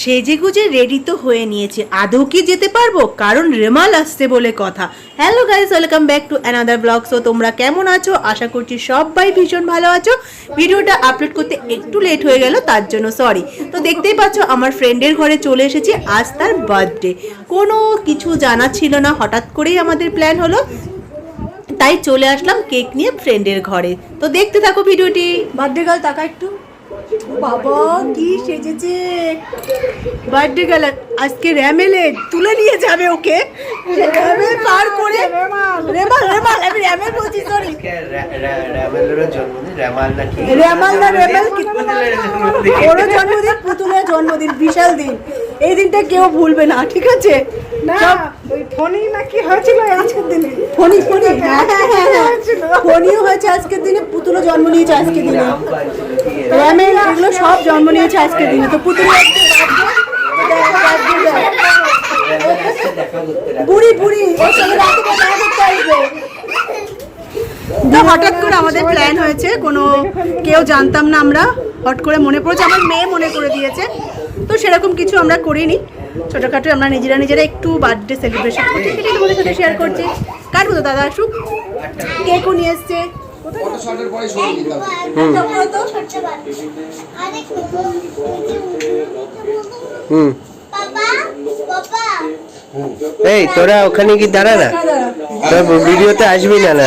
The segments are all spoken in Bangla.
সেজে গুজে রেডি তো হয়ে নিয়েছে। আদৌ কি যেতে পারব? কারণ রেমাল আসছে বলে কথা। Hello guys welcome back to another blog so তোমরা কেমন আছো? আশা করছি সবাই ভীষণ ভালো আছো। ভিডিওটা আপলোড করতে একটু লেট হয়ে গেল, তার জন্য সরি তো দেখতেই পাচ্ছ, আমার ফ্রেন্ডের ঘরে চলে এসেছি আজ তার বার্থডে কোনো কিছু জানা ছিল না, হঠাৎ করেই আমাদের প্ল্যান হলো। তাই চলে আসলাম কেক নিয়ে ফ্রেন্ডের ঘরে। তো দেখতে থাকো ভিডিওটি। বার্থডে গার্ল টাকা একটু। বাবা কি সেজেছে? বার্থডে গেল আজকে র্যামেলে তুলে নিয়ে যাবে ওকে। র্যামে পার করে রেমাল রেমাল আমি রেমাল বলছি সরি আজকে র্যা- র্যা- র্যামেলেরও জন্মদিন র্যামাল না রেমাল না পুতুলের জন্মদিন। পুতুলের জন্মদিন বিশাল দিন। এই দিনটা কেউ ভুলবে না ঠিক আছে? না সব ওই ফোনেই নাকি হয়েছিল আজকের দিনে। ফনি ফনি হ্যাঁ হ্যাঁ হ্যাঁ হ্যাঁ। ফনিও হয়েছে আজকের দিনে পুতুলও জন্ম নিয়েছে আজকের দিনে। রাম এগুলো সব জন্ম নিয়েছে আজকের দিনে। তো পুতুল। বুড়ি বুড়ি হঠাৎ করে আমাদের প্ল্যান হয়েছে, কোনো কেউ জানতাম না আমরা, হট করে মনে পড়েছে, আমার মেয়ে মনে করে দিয়েছে। তো সেরকম কিছু আমরা করিনি। ছোটোখাটো আমরা নিজেরা নিজেরা একটু বার্থডে সেলিব্রেশন করছি, সেটা তোমাদের সাথে শেয়ার করছি। কাটবো তো দাদা আসুক? কেকও নিয়ে এসছে। ফটোশটের পরে হবে হুম। এই তোরা ওখানে কি দাঁড়া না? তোরা ভিডিওতে আসবি না না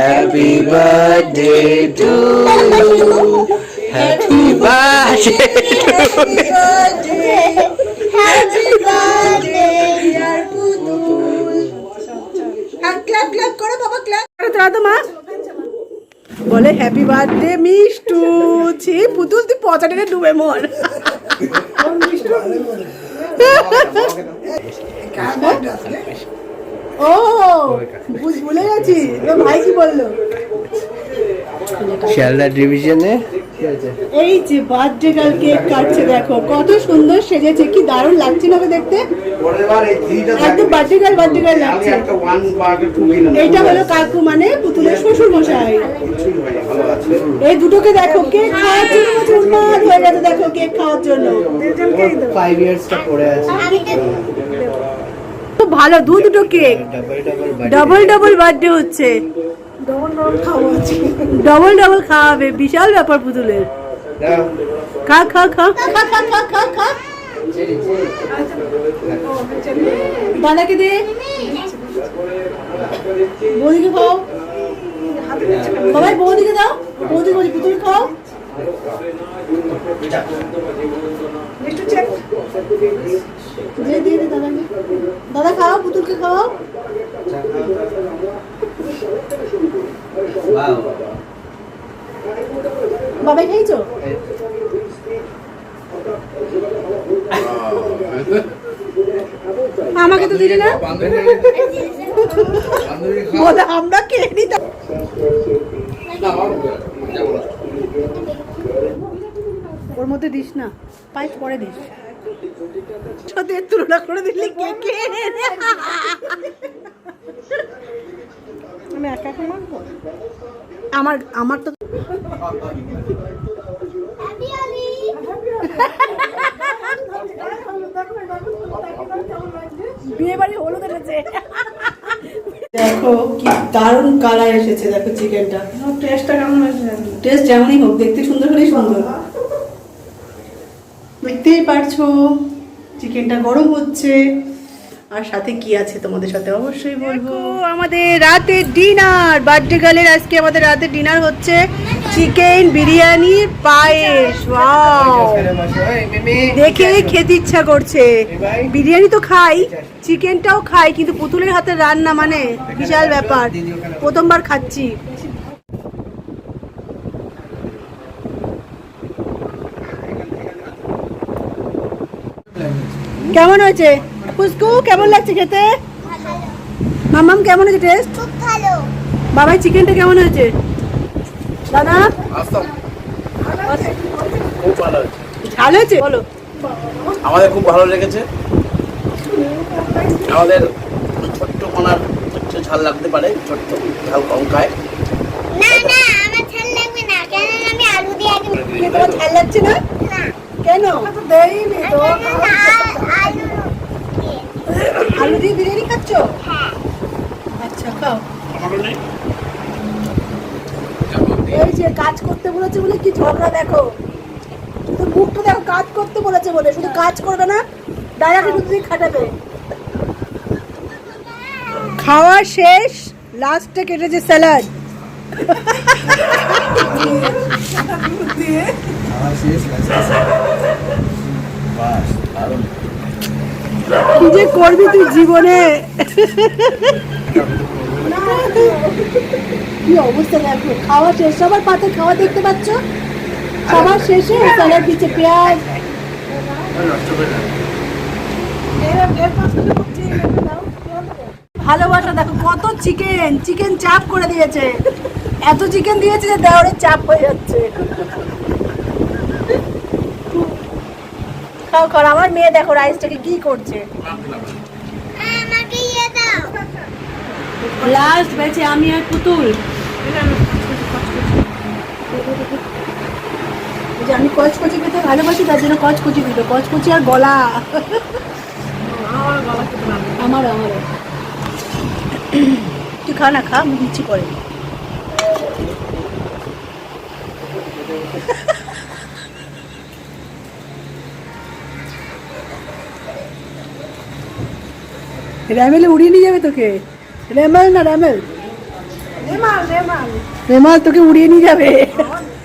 Happy birthday to you. Happy birthday to you. Happy birthday, dear Putul. Ah, clap, clap, koro baba clap. Karo tara to ma. বলে হ্যাপি বার্থডে মিষ্টু ছি পুতুল তুই পচাটাকে ডুবে মর মিষ্টু ও বুঝ- ভুলে গেছি। ভাই কি বলল। শিয়ালদা ডিভিশনে? এই যে বার্থডে গার্ল কেক কাটছে দেখো কত সুন্দর সেজেছে কি দারুণ লাগছে না ওকে দেখতে? একদম বার্থডে গার্ল বার্থডে গার্ল লাগছে। এইটা হলো কাকু মানে পুতুলের শ্বশুর মশাই এই দুটোকে দেখো কেক খাওয়ার জন্য উন্মাদ হয়ে গেছে দেখো কেক খাওয়ার জন্য। ফাইভ ইয়ার্সটা পড়ে আছে। খুব ভালো, দু দুটো কেক। ডাবল ডাবল বার্থডে হচ্ছে। ডবল ডবল খাওয়াবে, বিশাল ব্যাপার পুতুলের। খা খা খা খা খা খা খা খা দাদাকে দে। বৌদিকে খাও। বাবাই বৌদিকে দাও। বৌদি বৌদি পুতুল খাও। দে দে দাদাকে দাদা খাও পুতুলকে খাও বাবাই খাইছো? আমাকে তো দিলে না? বলে আমরা খেয়ে নিতাম? ওর মধ্যে দিস না। পাইপ পরে দিস। সাথে তুলনা করে দিলি কে কে? আমার আমার তো বিয়ে বাড়ি হলুদ এনেছে। দেখো কি দারুণ কালার এসেছে দেখো চিকেনটা। টেস্টটা কেমন হয়েছে টেস্ট যেমনই হোক দেখতে সুন্দর হলেই সুন্দর। দেখতেই পারছ চিকেনটা গরম হচ্ছে। আর সাথে কি আছে তোমাদের সাথে? অবশ্যই বলব। আমাদের রাতে ডিনার বার্থডে গার্লের আজকে আমাদের রাতে ডিনার হচ্ছে চিকেন বিরিয়ানি পায়েস। দেখে খেতে ইচ্ছা করছে। বিরিয়ানি তো খাই, চিকেনটাও খাই, কিন্তু পুতুলের হাতে রান্না মানে বিশাল ব্যাপার। প্রথমবার খাচ্ছি। কেমন হয়েছে? পুষ্কু কেমন লাগছে খেতে? মামাম কেমন হয়েছে টেস্ট খুব ভালো। বাবাই চিকেনটা কেমন হয়েছে? দাদা? ঝাল হয়েছে। বলো। আমাদের খুব ভালো লেগেছে। আমাদের ছোট্ট কোনার একটু ঝাল লাগতে পারে ছোট্ট ঝাল কম খায়। না না আমার ঝাল লাগবে না কেন আমি আলু দিয়ে আগে কি তোমার ঝাল লাগছে না না কেন দেয়নি তো না, আলু দিয়ে। আলু দিয়ে বিরিয়ানি খাচ্ছ হ্যাঁ আচ্ছা খাও এই যে কাজ করতে বলেছে বলে কি ঝগড়া দেখো? শুধু মুখটা দেখো, কাজ করতে বলেছে বলে। শুধু কাজ করবে না দাদাকে শুধু খাটাবে। খাওয়া শেষ, লাস্টে কেটেছে স্যালাড। কি যে করবি তুই জীবনে? কি অবস্থা দেখো? খাওয়া শেষ সবার পাতে খাওয়া দেখতে পাচ্ছ? খাওয়া শেষে স্যালাড দিচ্ছে পেঁয়াজ। ভালোবাসা দেখো কত চিকেন চিকেন চাপ করে দিয়েছে। এত চিকেন দিয়েছে যে দেওয়ারের চাপ হয়ে যাচ্ছে। খাও খাও আমার মেয়ে দেখো রাইসটাকে কি করছে আমাকে ইয়ে দাও লাস্ট বেঁচে আমি আর পুতুল। আমি কচকচি খেতে ভালোবাসি, তার জন্য কচকচি দিল। কচকচি আর গলা। আমার আমার। তুই খা না, খা, আমি দিচ্ছি পরে। র্যামেলে উড়িয়ে নিয়ে যাবে তোকে? রেমাল না র্যামেল রেমাল রেমাল। রেমাল তোকে উড়িয়ে নিয়ে যাবে।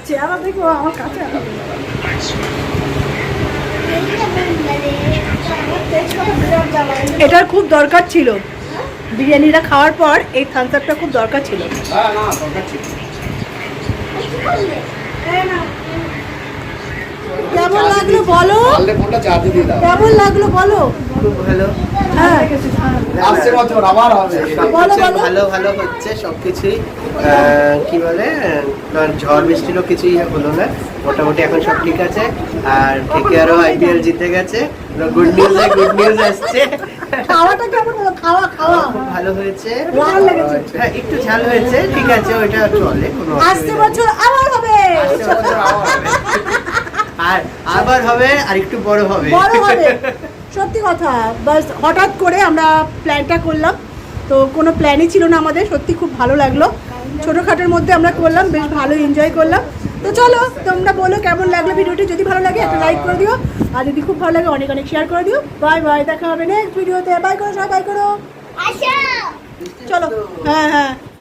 চেহারা দেখো আমার কাছে এটার খুব দরকার ছিল। বিরিয়ানিটা খাওয়ার পর এই থামস আপটা খুব দরকার ছিল। হ্যাঁ না দরকার ছিল। কেমন লাগল বলো? কেমন লাগল বলো? খুব ভালো হ্যাঁ। আসছে বছর আবার হবে। ভালো ভালো হচ্ছে সবকিছুই। আহ, কি বলে? তোমার ঝড় বৃষ্টিরও কিছুই হলো না। মোটামুটি এখন সব ঠিক আছে। আর কেকেআরও আইপিএল জিতে গেছে। গুড নিউজ গুড নিউজ আসছে। খাওয়াটা কেমন খাওয়া খাওয়া। ভালো হয়েছে। ঝাল লেগেছে? হ্যাঁ একটু ঝাল হয়েছে। ঠিক আছে ওইটা চলে কোনো আসছে বছর আবার হবে। আসছে বছর আবার হবে। আর আবার হবে আর একটু বড় হবে। বড় হবে। সত্যি কথা বাস হঠাৎ করে আমরা প্ল্যানটা করলাম। তো কোনো প্ল্যানই ছিল না আমাদের সত্যি খুব ভালো লাগল। ছোটোখাটোর মধ্যে আমরা করলাম বেশ ভালো এনজয় করলাম। তো চলো তোমরা বলো কেমন লাগল ভিডিওটি যদি ভালো লাগে একটা লাইক করে দিও। আর যদি খুব ভালো লাগে অনেক অনেক শেয়ার করে দিও। বাই বাই দেখা হবে নেক্সট ভিডিওতে বাই করো সবাই বাই করো। চলো হ্যাঁ হ্যাঁ।